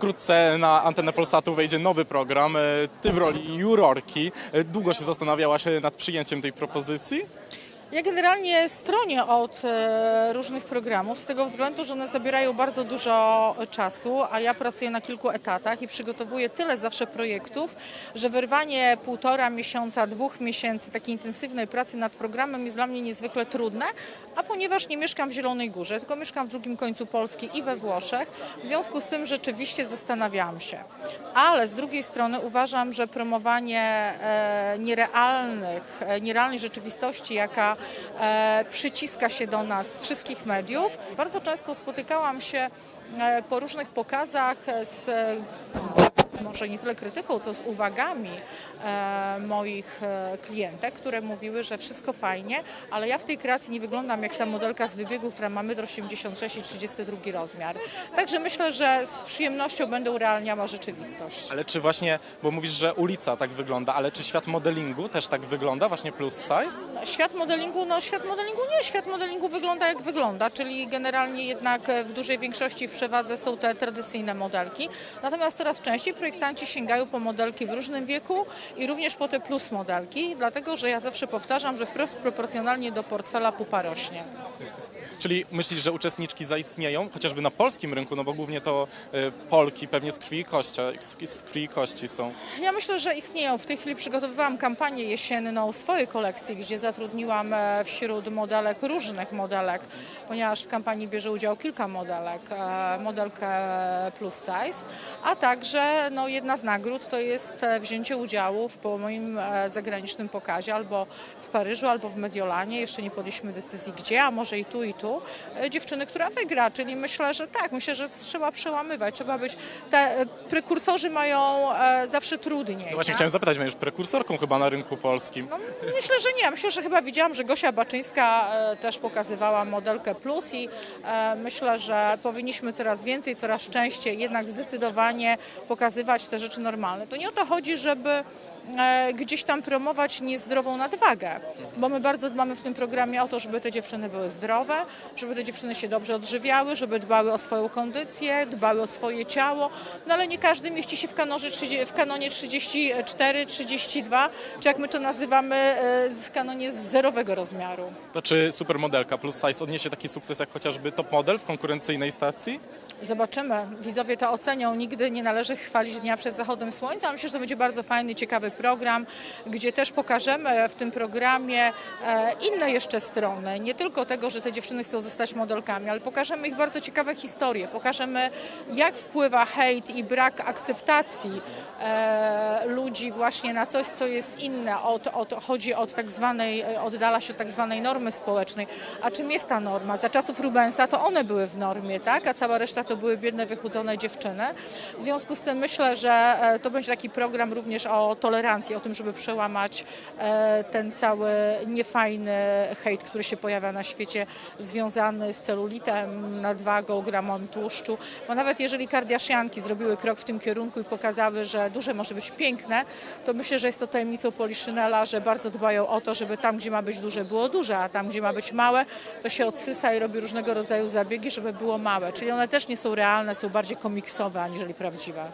wkrótce na antenę Polsatu wejdzie nowy program. E, Ty w roli jurorki. E, Długo się zastanawiałaś e, nad przyjęciem tej propozycji? Ja generalnie stronię od e, różnych programów z tego względu, że one zabierają bardzo dużo czasu, a ja pracuję na kilku etatach i przygotowuję tyle zawsze projektów, że wyrwanie półtora miesiąca, dwóch miesięcy takiej intensywnej pracy nad programem jest dla mnie niezwykle trudne, a ponieważ nie mieszkam w Zielonej Górze, tylko mieszkam w drugim końcu Polski i we Włoszech, w związku z tym rzeczywiście zastanawiałam się. Ale z drugiej strony uważam, że promowanie e, nierealnych, e, nierealnej rzeczywistości, jaka przyciska się do nas wszystkich mediów. Bardzo często spotykałam się e, po różnych pokazach z e, może nie tyle krytyką, co z uwagami e, moich e, klientek, które mówiły, że wszystko fajnie, ale ja w tej kreacji nie wyglądam jak ta modelka z wybiegu, która ma 1,86 m i 32 rozmiar. Także myślę, że z przyjemnością będę urealniała rzeczywistość. Ale czy właśnie, bo mówisz, że ulica tak wygląda, ale czy świat modelingu też tak wygląda, właśnie plus size? Świat modelingu, no świat modelingu nie, świat modelingu wygląda jak wygląda, czyli generalnie jednak w dużej większości w przewadze są te tradycyjne modelki. Natomiast coraz częściej projektanci sięgają po modelki w różnym wieku i również po te plus modelki, dlatego że ja zawsze powtarzam, że wprost proporcjonalnie do portfela pupa rośnie. Czyli myślisz, że uczestniczki zaistnieją, chociażby na polskim rynku, no bo głównie to y, Polki pewnie z krwi i kości, z, krwi i kości są. Ja myślę, że istnieją. W tej chwili przygotowywałam kampanię jesienną swojej kolekcji, gdzie zatrudniłam e, wśród modelek różnych modelek, ponieważ w kampanii bierze udział kilka modelek, e, modelkę plus size, a także no, jedna z nagród to jest e, wzięcie udziału w po moim e, zagranicznym pokazie albo w Paryżu, albo w Mediolanie. Jeszcze nie podjęliśmy decyzji gdzie, a może i tu, i tu. E, Dziewczyny, która wygra, czyli myślę, że tak, myślę, że trzeba przełamywać, trzeba być, te e, prekursorzy mają zawsze trudniej. No właśnie tak? chciałem zapytać, będziesz prekursorką chyba na rynku polskim. No, myślę, że nie. Myślę, że chyba widziałam, że Gosia Baczyńska też pokazywała modelkę plus i myślę, że powinniśmy coraz więcej, coraz częściej jednak zdecydowanie pokazywać te rzeczy normalne. To nie o to chodzi, żeby gdzieś tam promować niezdrową nadwagę, bo my bardzo dbamy w tym programie o to, żeby te dziewczyny były zdrowe, żeby te dziewczyny się dobrze odżywiały, żeby dbały o swoją kondycję, dbały o swoje ciało, no ale nie każdy mieści się w, kanorze, 30 w kanonie 34, 32, czy jak my to nazywamy, e, w kanonie zerowego rozmiaru. To czy supermodelka plus size odniesie taki sukces jak chociażby top model w konkurencyjnej stacji? Zobaczymy. Widzowie to ocenią. Nigdy nie należy chwalić dnia przed zachodem słońca. Myślę, że to będzie bardzo fajny, ciekawy program, gdzie też pokażemy w tym programie e, inne jeszcze strony. Nie tylko tego, że te dziewczyny chcą zostać modelkami, ale pokażemy ich bardzo ciekawe historie. Pokażemy, jak wpływa hejt i brak akceptacji e, ludzi właśnie na coś, co jest inne. Od, od, chodzi od tak zwanej, e, oddala się od tak zwanej normy społecznej. A czym jest ta norma? Za czasów Rubensa to one były w normie, tak? A cała reszta to były biedne, wychudzone dziewczyny. W związku z tym myślę, że e, to będzie taki program również o tolerancji, o tym, żeby przełamać e, ten cały niefajny hejt, który się pojawia na świecie, związany z celulitem, nadwagą, gramą tłuszczu. Bo nawet jeżeli kardiaszjanki zrobiły krok w tym kierunku i pokazały, że duże może być piękne, to myślę, że jest to tajemnicą Poliszynela, że bardzo dbają o to, żeby tam, gdzie ma być duże, było duże, a tam, gdzie ma być małe, to się odsysa i robi różnego rodzaju zabiegi, żeby było małe. Czyli one też nie są realne, są bardziej komiksowe aniżeli prawdziwe.